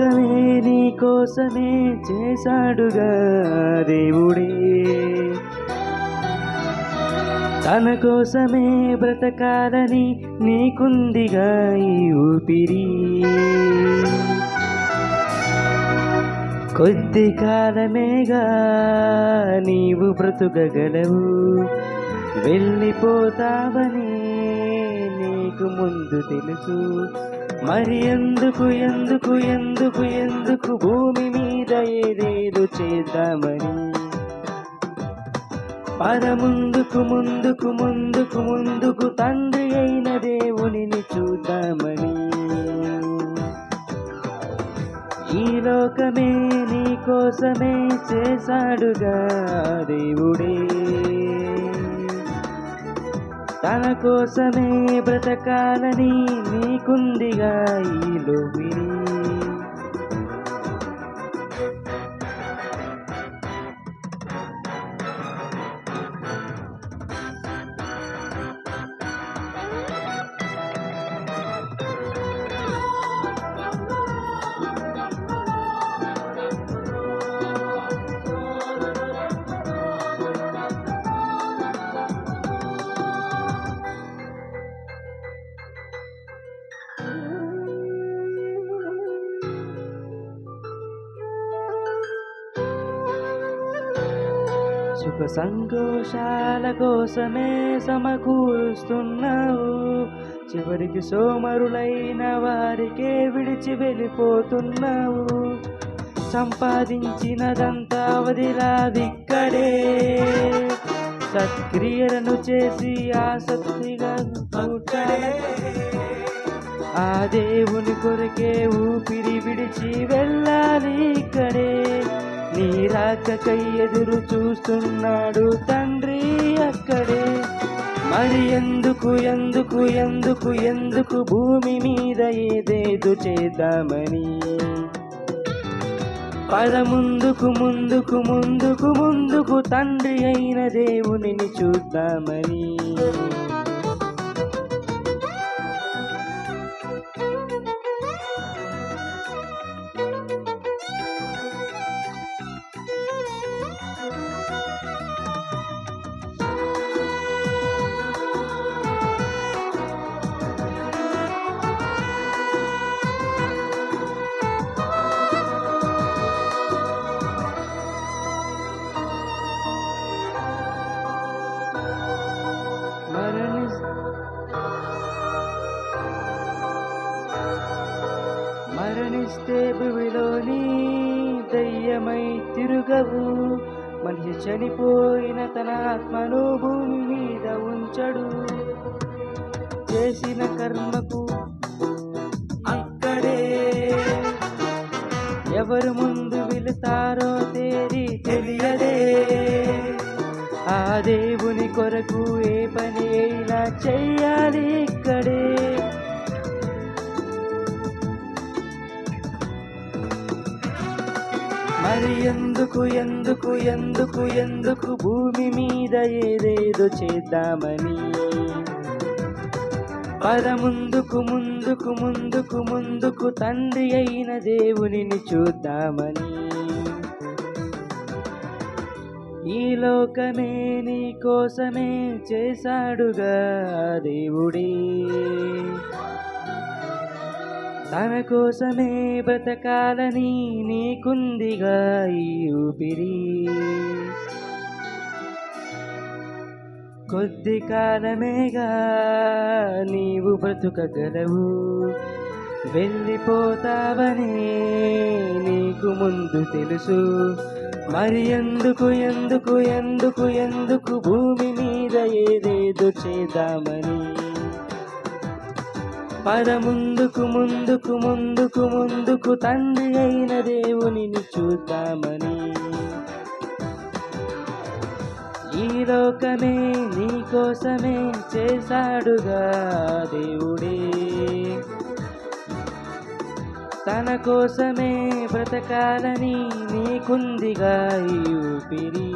లోకమే నీ కోసమే చేశాడుగా దేవుడే. తన కోసమే బ్రతకాలని నీకుందిగా ఈ ఊపిరి. కొద్ది కాలమేగా నీవు బ్రతుకగలవు. వెళ్ళిపోతావని నీకు ముందు తెలుసు. మరి ఎందుకు ఎందుకు ఎందుకు ఎందుకు భూమి మీద ఏదేదో చేద్దామని? పద ముందుకు ముందుకు ముందుకు ముందుకు తండ్రి అయిన దేవునిని చూద్దామని. ఈ లోకమే నీ కోసమే చేశాడుగా దేవుడే. తన కోసమే బ్రతకాలని నీకుందిగా ఈ లోబిని సుఖ సంతోషాల కోసమే సమకూరుస్తున్నావు. చివరికి సోమరులైన వారికే విడిచి వెళ్ళిపోతున్నావు. సంపాదించినదంతా వదిలాదిక్కడే సత్క్రియలను చేసి ఆసక్తిగా ఆ దేవుని కొరకే ఊపిరి రాకకై ఎదురు చూస్తున్నాడు తండ్రి అక్కడే. మరి ఎందుకు ఎందుకు ఎందుకు ఎందుకు భూమి మీద ఏదేదో చేద్దామని? పద ముందుకు ముందుకు ముందుకు ముందుకు తండ్రి అయిన దేవునిని చూద్దామని. మరణిస్తే భూమిలోని దయ్యమై తిరుగవు. మనిషి చనిపోయిన తన ఆత్మను భూమి మీద ఉంచడు. చేసిన కర్మకు అక్కడే ఎవరు ముందు వెళుతారో తేరి తెలియదే. ఆ దేవుని కొరకు ఏ పని అయినా చెయ్యాలి ఇక్కడే. మరి ఎందుకు ఎందుకు ఎందుకు ఎందుకు భూమి మీద ఏదేదో చేద్దామని. పద ముందుకు ముందుకు ముందుకు ముందుకు తండ్రి అయిన దేవునిని చూద్దామని. ఈ లోకమే నీ కోసమే చేశాడుగా దేవుడే. తన కోసమే బ్రతకాలని నీకుందిగా ఈ ఊపిరి. కొద్ది కాలమేగా నీవు బ్రతుకగలవు. వెళ్ళిపోతావని నీకు ముందు తెలుసు. మరి ఎందుకు ఎందుకు ఎందుకు ఎందుకు భూమి మీద ఏదేదో చేద్దామని. పద ముందుకు ముందుకు ముందుకు ముందుకు తండ్రి అయిన దేవునిని చూద్దామని. ఈ లోకమే నీకోసమే చేశాడుగా దేవుడే. తన కోసమే బ్రతకాలని నీకుందిగా ఈ ఊపిరి.